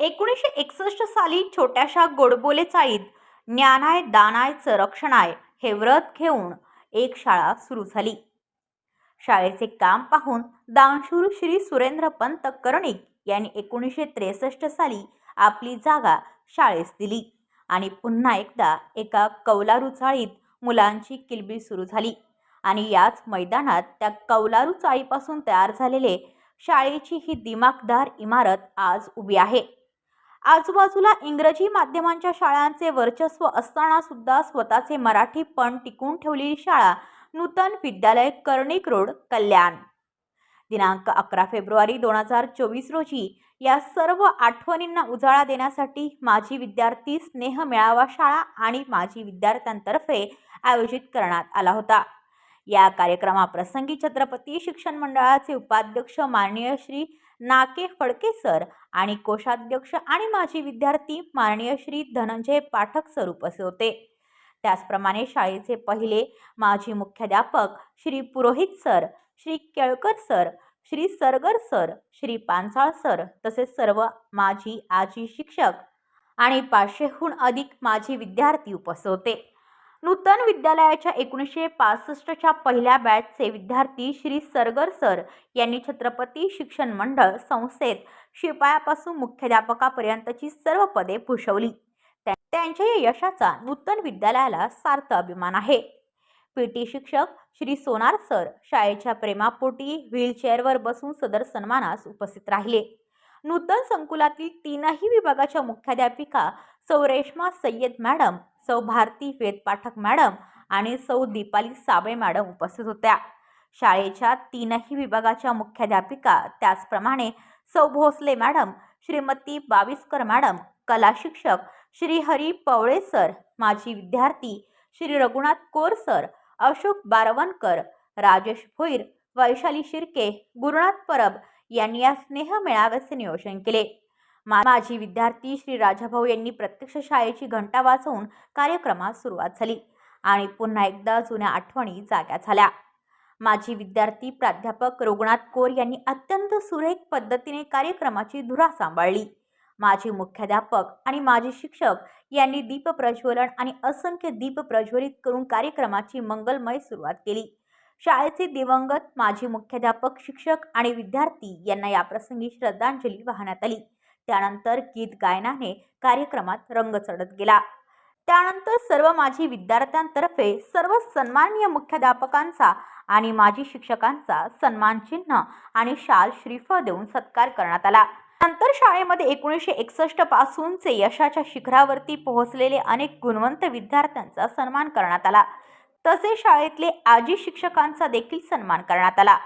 एकोणीसशे एकसष्ट साली छोट्याशा गोडबोले चाळीत ज्ञानाय दानायचं रक्षणाय हे व्रत घेऊन एक शाळा सुरू झाली. शाळेचे काम पाहून दानशूर श्री सुरेंद्र पंत कर्णिक यांनी एकोणीसशे त्रेसष्ट साली आपली जागा शाळेस दिली आणि पुन्हा एकदा एका कौलारू चाळीत मुलांची किलबिल सुरू झाली आणि याच मैदानात त्या कौलारू चाळीपासून तयार झालेले शाळेची ही दिमागदार इमारत आज उभी आहे. आजूबाजूला इंग्रजी माध्यमांच्या शाळांचे वर्चस्व असताना सुद्धा स्वतःचे मराठी पण टिकून ठेवलेली शाळा नूतन विद्यालय कर्णिक रोड कल्याण. दिनांक अकरा फेब्रुवारी दोन हजार चोवीस रोजी या सर्व आठवणींना उजाळा देण्यासाठी माजी विद्यार्थी स्नेह मेळावा शाळा आणि माजी विद्यार्थ्यांतर्फे आयोजित करण्यात आला होता. या कार्यक्रमाप्रसंगी छत्रपती शिक्षण मंडळाचे उपाध्यक्ष माननीय श्री नाके फडके सर आणि कोषाध्यक्ष आणि माजी विद्यार्थी माननीय श्री धनंजय पाठक सर असे होते. त्याचप्रमाणे शाळेचे पहिले माजी मुख्याध्यापक Shri Purohit sir Shri Kelkar sir Shri Sargar sir Shri Pansal sir तसेच सर्व माजी आजी शिक्षक आणि पाचशेहून अधिक माजी विद्यार्थी उपस्थित होते. नूतन विद्यालयाच्या एकोणीसशे पासष्टच्या पहिल्या बॅचचे विद्यार्थी श्री सरगर सर यांनी छत्रपती शिक्षण मंडळ संस्थेत शिपायापासून मुख्याध्यापकापर्यंतची सर्व पदे भूषवली. त्यांच्या या यशाचा नूतन विद्यालयाला सार्थ अभिमान आहे. पी टी शिक्षक श्री सोनार सर शाळेच्या प्रेमापोटी व्हीलचेअरवर बसून सदर सन्मानास उपस्थित राहिले. नूतन संकुलातील तीनही विभागाच्या मुख्याध्यापिका सौ रेश्मा सय्यद मॅडम सौ भारती वेदपाठक मॅडम आणि सौ दीपाली साबळे मॅडम उपस्थित होत्या. शाळेच्या तीनही विभागाच्या मुख्याध्यापिका त्याचप्रमाणे सौ भोसले मॅडम श्रीमती बाविस्कर मॅडम कला शिक्षक श्री हरी पवळे सर माजी विद्यार्थी श्री रघुनाथ कोर सर अशोक बारवणकर राजेश भोईर वैशाली शिर्के गुरुनाथ परब यांनी या स्नेह मेळाव्याचे नियोजन केले. मा- माजी विद्यार्थी श्री राजाभाऊ यांनी प्रत्यक्ष शाळेची घंटा वाजवून कार्यक्रमास सुरुवात झाली आणि पुन्हा एकदा जुन्या आठवणी जाग्या झाल्या. माजी विद्यार्थी प्राध्यापक रघुनाथ कोर यांनी अत्यंत सुरेख पद्धतीने कार्यक्रमाची धुरा सांभाळली. माजी मुख्याध्यापक आणि माजी शिक्षक यांनी दीप प्रज्वलन आणि असंख्य दीप प्रज्वलित करून कार्यक्रमाची मंगलमय सुरुवात केली. शाळेचे दिवंगत माजी मुख्याध्यापक शिक्षक आणि विद्यार्थी यांना याप्रसंगी श्रद्धांजली वाहण्यात आली. त्यानंतर गीत गायनाने कार्यक्रमात रंग चढत गेला. त्यानंतर सर्व माजी विद्यार्थ्यांतर्फे सर्व सन्माननीय मुख्याध्यापकांचा आणि माजी शिक्षकांचा सन्मान चिन्ह आणि शाल श्रीफळ देऊन सत्कार करण्यात आला. नंतर शाळेमध्ये एकोणीसशे एकसष्ट पासूनचे यशाच्या शिखरावरती पोहोचलेले अनेक गुणवंत विद्यार्थ्यांचा सन्मान करण्यात आला. तसेच शाळेतले आजी शिक्षकांचा देखील सन्मान करण्यात आला.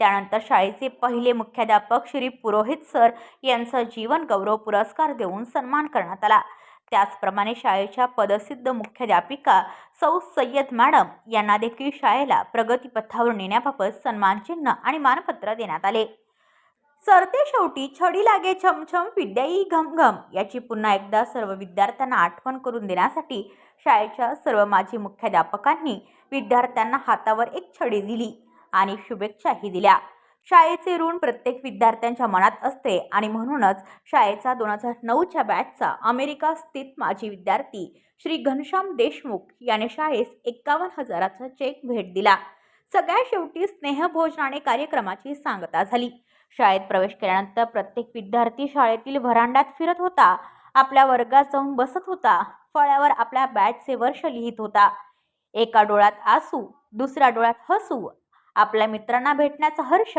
त्यानंतर शाळेचे पहिले मुख्याध्यापक श्री पुरोहित सर यांचा जीवन गौरव पुरस्कार देऊन सन्मान करण्यात आला. त्याचप्रमाणे शाळेच्या पदसिद्ध मुख्याध्यापिका सौ सय्यद मॅडम यांना देखील शाळेला प्रगतीपथावर नेण्याबाबत सन्मानचिन्ह आणि मानपत्र देण्यात आले. सरते शेवटी छडी लागे छमछम विद्याई घमघम याची पुन्हा एकदा सर्व विद्यार्थ्यांना आठवण करून देण्यासाठी शाळेच्या सर्व माजी मुख्याध्यापकांनी विद्यार्थ्यांना हातावर एक छडी दिली आणि शुभेच्छाही दिल्या. शाळेचे ऋण प्रत्येक विद्यार्थ्यांच्या मनात असते आणि म्हणूनच शाळेचा दोन हजार नऊच्या बॅचचा अमेरिका स्थित माजी विद्यार्थी श्री घनश्याम देशमुख याने शाळेस एक्कावन्न हजाराचा चेक भेट दिला. सगळ्या शेवटी स्नेहभोजनाने कार्यक्रमाची सांगता झाली. शाळेत प्रवेश केल्यानंतर प्रत्येक विद्यार्थी शाळेतील व्हरांड्यात फिरत होता. आपल्या वर्गात जाऊन बसत होता. फळ्यावर आपल्या बॅचचे वर्ष लिहित होता. एका डोळ्यात आसू दुसऱ्या डोळ्यात हसू. आपल्या मित्रांना भेटण्याचा हर्ष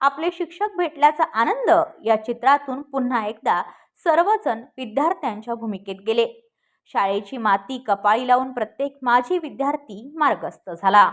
आपले शिक्षक भेटल्याचा आनंद या चित्रातून पुन्हा एकदा सर्वजण विद्यार्थ्यांच्या भूमिकेत गेले. शाळेची माती कपाळी लावून प्रत्येक माजी विद्यार्थी मार्गस्थ झाला.